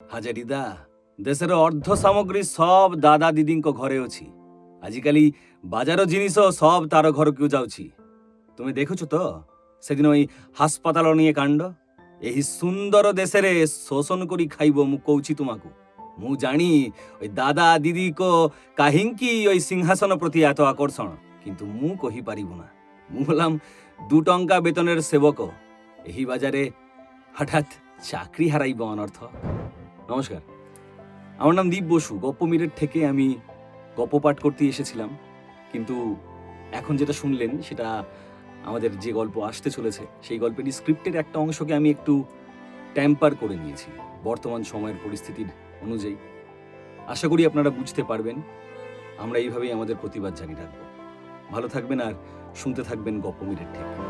ହାଜରିଦା ଦେଶର ଅର୍ଦ୍ଧ ସାମଗ୍ରୀ ସବ ଦାଦା ଦିଦିଙ୍କ ଘରେ ଅଛି ଆଜିକାଲି ବାଜାର ଜିନିଷ ସବ ତାର ଘରକୁ ଯାଉଛି ତୁମେ ଦେଖୁଛ ତ ସେଦିନ ଏଇ ହାସ୍ପାତାଳ ନିଏ କାଣ୍ଡ ଏହି ସୁନ୍ଦର ଦେଶରେ ଶୋଷଣ କରି ଖାଇବ ମୁଁ କହୁଛି ତୁମକୁ ମୁଁ ଜାଣି ওই দাদা দিদিকো কাহিঙ্কি ওই সিংহাসন প্রতি এত আকর্ষণ কিন্তু ମୁଁ କହିପାରିବୁ না ମୁଁ হলাম দু টঙ্কা বেতনের সেবক ଏହି বাজারে হঠাৎ চাকরি হারাইব অনর্থ নমস্কার। আমার নাম দীপ বসু। গপ্পমিরের থেকে আমি গপ্প পাঠ করতে এসেছিলাম। কিন্তু এখন যেটা শুনলেন, সেটা আমাদের যে গল্প আসতে চলেছে, সেই গল্পেরই স্ক্রিপ্টের একটা অংশকে আমি একটু ট্যাম্পার করে নিয়েছি, বর্তমান সময়ের পরিস্থিতির অনুযায়ী। আশা করি আপনারা বুঝতে পারবেন। আমরা এইভাবেই আমাদের প্রতিবাদ জারি রাখব। ভালো থাকবেন আর শুনতে থাকবেন গপ্পমিরের ঠিক